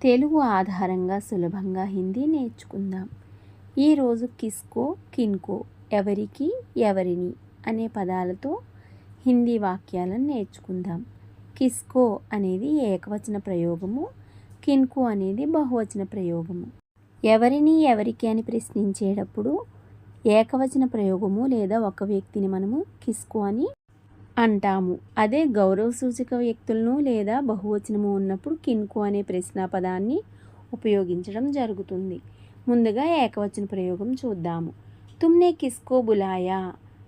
తెలుగు ఆధారంగా సులభంగా హిందీ నేర్చుకుందాం. ఈరోజు కిస్కో కిన్కో ఎవరికి ఎవరిని అనే పదాలతో హిందీ వాక్యాలను నేర్చుకుందాం. కిస్కో అనేది ఏకవచన ప్రయోగము కిన్కో అనేది బహువచన ప్రయోగము. ఎవరిని ఎవరికి అని ప్రశ్నించేటప్పుడు ఏకవచన ప్రయోగము లేదా ఒక వ్యక్తిని మనము కిస్కో అని అంటాము. అదే గౌరవ సూచక వ్యక్తులను లేదా బహువచనము ఉన్నప్పుడు కిన్కు అనే ప్రశ్న పదాన్ని ఉపయోగించడం జరుగుతుంది. ముందుగా ఏకవచన ప్రయోగం చూద్దాము. తుమ్నే కిస్కో బులాయా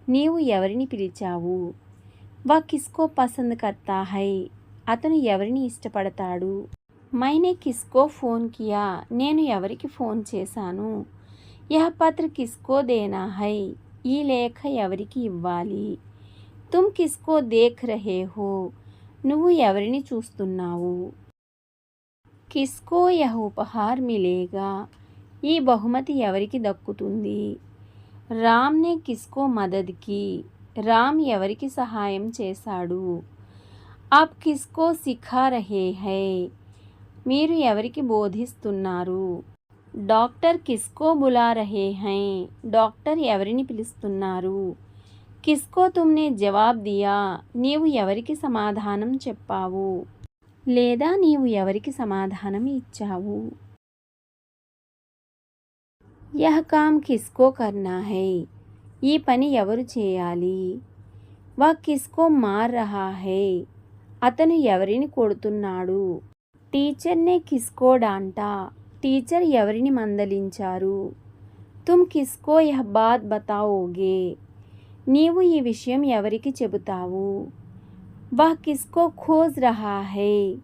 నీవు ఎవరిని పిలిచావు? వా కిస్కో పసంద్ కర్తా హై అతను ఎవరిని ఇష్టపడతాడు? మైనే కిస్కో ఫోన్ కియా నేను ఎవరికి ఫోన్ చేశాను? యహ పత్ర కిస్కో దేనా హై ఈ లేఖ ఎవరికి ఇవ్వాలి? తుమ్ కిస్కో దేఖ్ రహే హో నువ్వు ఎవరిని చూస్తున్నావు? కిస్కో యహ ఉపహార్ మిలేగా? ఈ బహుమతి ఎవరికి దక్కుతుంది? రామ్నే కిస్కో మదద్కి. రామ్ ఎవరికి సహాయం చేశాడు? అప్ కిస్కో సిఖా రహే హై. మీరు ఎవరికి బోధిస్తున్నారు? డాక్టర్ కిస్కో బులా రహే హై. డాక్టర్ ఎవరిని పిలుస్తున్నారు? కిస్కో తుమ్నే జవాబ్ దియా నీవు ఎవరికి సమాధానం చెప్పావు? లేదా నీవు ఎవరికి సమాధానం ఇచ్చావు? యహ కామ్ కిస్కో కర్నా హై ఈ పని ఎవరు చేయాలి? వా కిస్కో మార్ రహా హై అతను ఎవరిని కొడుతున్నాడు? టీచర్నే కిస్కోడాంటా టీచర్ ఎవరిని మందలించారు? తుమ్ కిస్కో యహ్ బాత్ బతావోగే నీవు ఈ విషయం ఎవరికి చెబుతావు? వా కిస్కో ఖోజ్ రహా హై.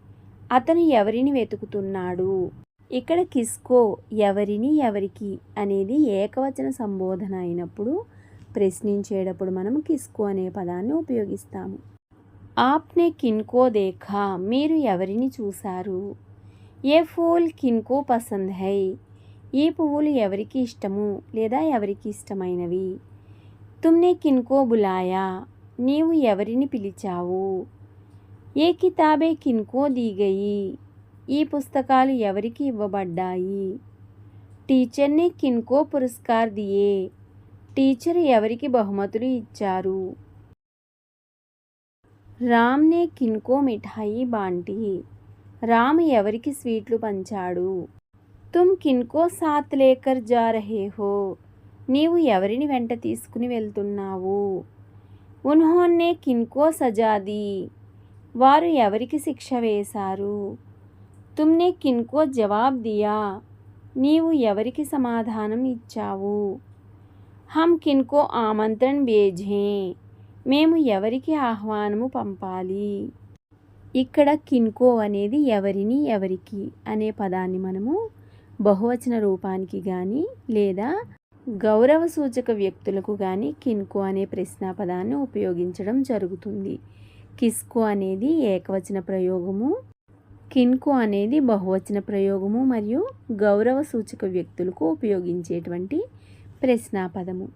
అతను ఎవరిని వెతుకుతున్నాడు? ఇక్కడ కిస్కో ఎవరిని ఎవరికి అనేది ఏకవచన సంబోధన అయినప్పుడు ప్రశ్నించేటప్పుడు మనం కిస్కో అనే పదాన్ని ఉపయోగిస్తాము. ఆప్నే కిన్కో దేఖా మీరు ఎవరిని చూశారు? ఏ ఫూల్ కిన్కో పసంద్ హై? ఈ పువ్వులు ఎవరికి ఇష్టము లేదా ఎవరికి ఇష్టమైనవి? తుమ్నే కిన్కో బులాయా నీవు ఎవరిని పిలిచావు? ఏ కితాబే కిన్కో దిగయి? ఈ పుస్తకాలు ఎవరికి ఇవ్వబడ్డాయి? టీచర్ని కిన్కో పురస్కార్ దియే. టీచర్ ఎవరికి బహుమతులు ఇచ్చారు? రామ్నే కిన్కో మిఠాయి బాంటి. రామ్ ఎవరికి స్వీట్లు పంచాడు? తుమ్ కిన్కో సాత్ లేకర్ జా రహే హో. నీవు ఎవరిని వెంట తీసుకుని వెళ్తున్నావు? ఉన్హోన్నే కిన్కో సజాది. వారు ఎవరికి శిక్ష వేశారు? తుమ్నే కిన్కో జవాబ్ దియా. నీవు ఎవరికి సమాధానం ఇచ్చావు? హమ్ కిన్కో ఆమంత్రణ బేజే. మేము ఎవరికి ఆహ్వానము పంపాలి? ఇక్కడ కిన్కో అనేది ఎవరిని ఎవరికి అనే పదాన్ని మనము బహువచన రూపానికి కానీ లేదా గౌరవ సూచక వ్యక్తులకు కానీ కిన్కో అనే ప్రశ్నాపదాన్ని ఉపయోగించడం జరుగుతుంది. కిస్కో అనేది ఏకవచన ప్రయోగము. కిన్కో అనేది బహువచన ప్రయోగము మరియు గౌరవ సూచక వ్యక్తులకు ఉపయోగించేటువంటి ప్రశ్నాపదము.